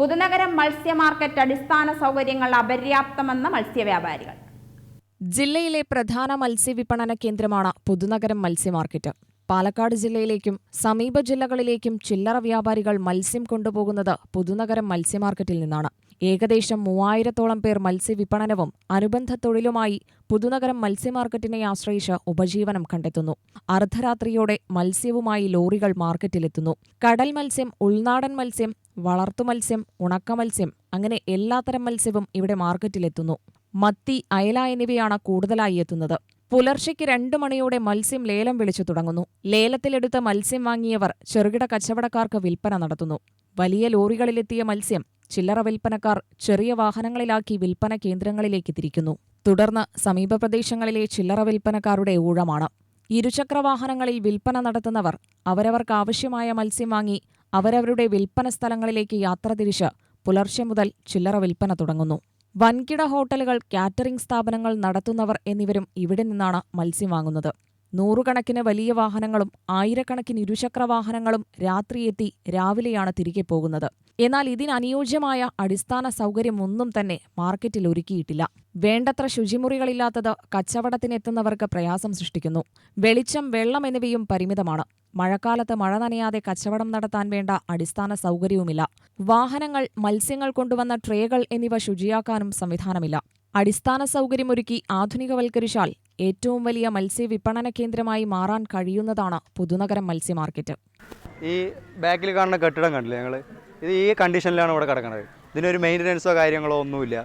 പുതുനഗരം മത്സ്യ മാർക്കറ്റ് അടിസ്ഥാന സൗകര്യങ്ങൾ അപര്യാപ്തമെന്ന് മത്സ്യവ്യാപാരികൾ. ജില്ലയിലെ പ്രധാന മത്സ്യവിപണന കേന്ദ്രമാണ് പുതുനഗരം മത്സ്യ മാർക്കറ്റ് പാലക്കാട് ജില്ലയിലേക്കും സമീപ ജില്ലകളിലേക്കും ചില്ലറ വ്യാപാരികൾ മത്സ്യം കൊണ്ടുപോകുന്നത് പുതുനഗരം മത്സ്യമാർക്കറ്റിൽ നിന്നാണ്. ഏകദേശം മൂവായിരത്തോളം പേർ മത്സ്യവിപണനവും അനുബന്ധ തൊഴിലുമായി പുതുനഗരം മത്സ്യമാർക്കറ്റിനെ ആശ്രയിച്ച് ഉപജീവനം കണ്ടെത്തുന്നു. അർദ്ധരാത്രിയോടെ മത്സ്യവുമായി ലോറികൾ മാർക്കറ്റിലെത്തുന്നു. കടൽ മത്സ്യം ഉൾനാടൻ മത്സ്യം വളർത്തുമത്സ്യം ഉണക്കമത്സ്യം അങ്ങനെ എല്ലാത്തരം മത്സ്യവും ഇവിടെ മാർക്കറ്റിലെത്തുന്നു. മത്തി അയല എന്നിവയാണ് കൂടുതലായി എത്തുന്നത്. പുലർച്ചയ്ക്ക് രണ്ടു മണിയോടെ മത്സ്യം ലേലം വിളിച്ചു തുടങ്ങുന്നു. ലേലത്തിലെടുത്ത മത്സ്യം വാങ്ങിയവർ ചെറുകിട കച്ചവടക്കാർക്ക് വിൽപ്പന നടത്തുന്നു. വലിയ ലോറികളിലെത്തിയ മത്സ്യം ചില്ലറ വിൽപ്പനക്കാർ ചെറിയ വാഹനങ്ങളിലാക്കി വിൽപ്പന കേന്ദ്രങ്ങളിലേക്ക് തിരിക്കുന്നു. തുടർന്ന് സമീപ പ്രദേശങ്ങളിലെ ചില്ലറ വിൽപ്പനക്കാരുടെ ഊഴമാണ്. ഇരുചക്രവാഹനങ്ങളിൽ വിൽപ്പന നടത്തുന്നവർ അവരവർക്ക് ആവശ്യമായ മത്സ്യം വാങ്ങി അവരവരുടെ വിൽപ്പന സ്ഥലങ്ങളിലേക്ക് യാത്ര തിരിച്ച് പുലർച്ചെ മുതൽ ചില്ലറ വിൽപ്പന തുടങ്ങുന്നു. വൻകിട ഹോട്ടലുകൾ കാറ്ററിംഗ് സ്ഥാപനങ്ങൾ നടത്തുന്നവർ എന്നിവരും ഇവിടെ നിന്നാണ് മത്സ്യം വാങ്ങുന്നത്. നൂറുകണക്കിന് വലിയ വാഹനങ്ങളും ആയിരക്കണക്കിന് ഇരുചക്ര വാഹനങ്ങളും രാത്രിയെത്തി രാവിലെയാണ് തിരികെ പോകുന്നത്. എന്നാൽ ഇതിനനുയോജ്യമായ അടിസ്ഥാന സൗകര്യമൊന്നും തന്നെ മാർക്കറ്റിൽ ഒരുക്കിയിട്ടില്ല. വേണ്ടത്ര ശുചിമുറികളില്ലാത്തത് കച്ചവടത്തിനെത്തുന്നവർക്ക് പ്രയാസം സൃഷ്ടിക്കുന്നു. വെളിച്ചം വെള്ളം എന്നിവയും പരിമിതമാണ്. മഴക്കാലത്ത് മഴ നനയാതെ കച്ചവടം നടത്താൻ വേണ്ട അടിസ്ഥാന സൗകര്യവുമില്ല. വാഹനങ്ങൾ മത്സ്യങ്ങൾ കൊണ്ടുവന്ന ട്രേകൾ എന്നിവ ശുചിയാക്കാനും സംവിധാനമില്ല. അടിസ്ഥാന സൗകര്യമൊരുക്കി ആധുനികവൽക്കരിച്ചാൽ ഏറ്റവും വലിയ മത്സ്യ വിപണന കേന്ദ്രമായി മാറാൻ കഴിയുന്നതാണ് പുതുനഗരം മത്സ്യ മാർക്കറ്റ് ഈ ബാക്കിൽ കാണുന്ന കെട്ടിടം കണ്ടില്ലേ ഞങ്ങൾ ഇത് ഈ കണ്ടീഷനിലാണ് ഇവിടെ കിടക്കുന്നത് ഇതിനൊരു മെയിന്റനൻസോ കാര്യങ്ങളോ ഒന്നുമില്ല.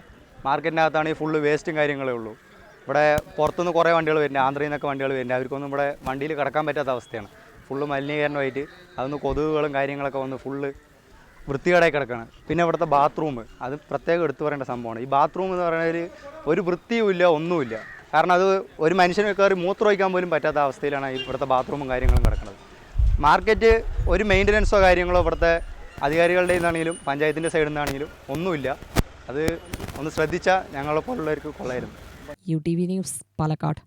മാർക്കറ്റിനകത്താണെങ്കിൽ ഫുള്ള് വേസ്റ്റും കാര്യങ്ങളേ ഉള്ളൂ. ഇവിടെ പുറത്തുനിന്ന് കുറേ വണ്ടികൾ വരുന്നുണ്ട്. ആന്ധ്രയിൽ നിന്നൊക്കെ വണ്ടികൾ വരുന്നുണ്ട്. അവർക്കൊന്നും ഇവിടെ വണ്ടിയിൽ കിടക്കാൻ പറ്റാത്ത അവസ്ഥയാണ്. ഫുള്ള് മലിനീകരണമായിട്ട് അതൊന്ന് കൊതുകുകളും കാര്യങ്ങളൊക്കെ വന്ന് ഫുള്ള് വൃത്തികേടായി കിടക്കുകയാണ് പിന്നെ ഇവിടുത്തെ ബാത്റൂം അത് പ്രത്യേകം എടുത്തു പറയേണ്ട സംഭവമാണ്. ഈ ബാത്റൂം എന്ന് പറയുന്നത് ഒരു വൃത്തിയുമില്ല ഒന്നുമില്ല. കാരണം അത് ഒരു മനുഷ്യനെ കയറി മൂത്രമൊഴിക്കാൻ പോലും പറ്റാത്ത അവസ്ഥയിലാണ് ഇവിടുത്തെ ബാത്റൂമും കാര്യങ്ങളും കിടക്കുന്നത്. മാർക്കറ്റ് ഒരു മെയിന്റനൻസോ കാര്യങ്ങളോ ഇവിടുത്തെ അധികാരികളുടെ നിന്നാണെങ്കിലും പഞ്ചായത്തിന്റെ സൈഡിൽ നിന്നാണെങ്കിലും ഒന്നുമില്ല. അത് ഒന്ന് ശ്രദ്ധിച്ചാൽ ഞങ്ങളെ പോലുള്ളവർക്ക് കൊള്ളായിരുന്നു. U T V news Palakkad.